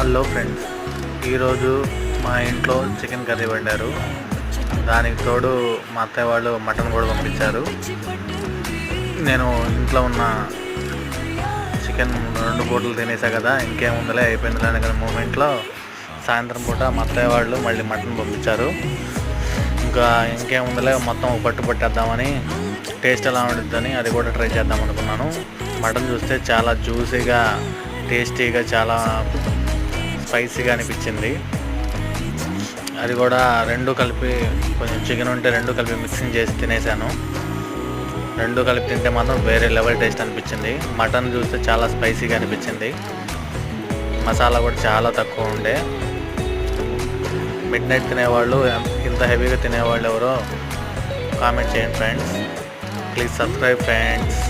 Hello friends ఈరోజు మా ఇంట్లో చికెన్ కర్రీ వండారు. దానికి తోడు మా అత్తయ్య వాళ్ళు మటన్ కూడా పంపించారు. నేను ఇంట్లో ఉన్న చికెన్ రెండు పూటలు తినేసా కదా ఇంకేముందలే అయిపోయిందిలే అనే కదా మూమెంట్లో సాయంత్రం పూట మా అత్తయ్య వాళ్ళు మళ్ళీ మటన్ పంపించారు. ఇంకా ఇంకేముందలే మొత్తం పట్టు పట్టేద్దామని టేస్ట్ ఎలా ఉంటుందని అది కూడా ట్రై చేద్దాం అనుకున్నాను. మటన్ చూస్తే చాలా జ్యూసీగా టేస్టీగా చాలా స్పైసీగా అనిపించింది. అది కూడా రెండు కలిపి కొంచెం చికెన్ ఉంటే రెండు కలిపి మిక్సింగ్ చేసి తినేసాను. రెండు కలిపి తింటే మాత్రం వేరే లెవెల్ టేస్ట్ అనిపించింది. మటన్ చూస్తే చాలా స్పైసీగా అనిపించింది. మసాలా కూడా చాలా తక్కువ ఉండే. మిడ్ నైట్ తినేవాళ్ళు ఇంత హెవీగా తినేవాళ్ళు ఎవరో కామెంట్ చేయండి ఫ్రెండ్స్. Please subscribe friends.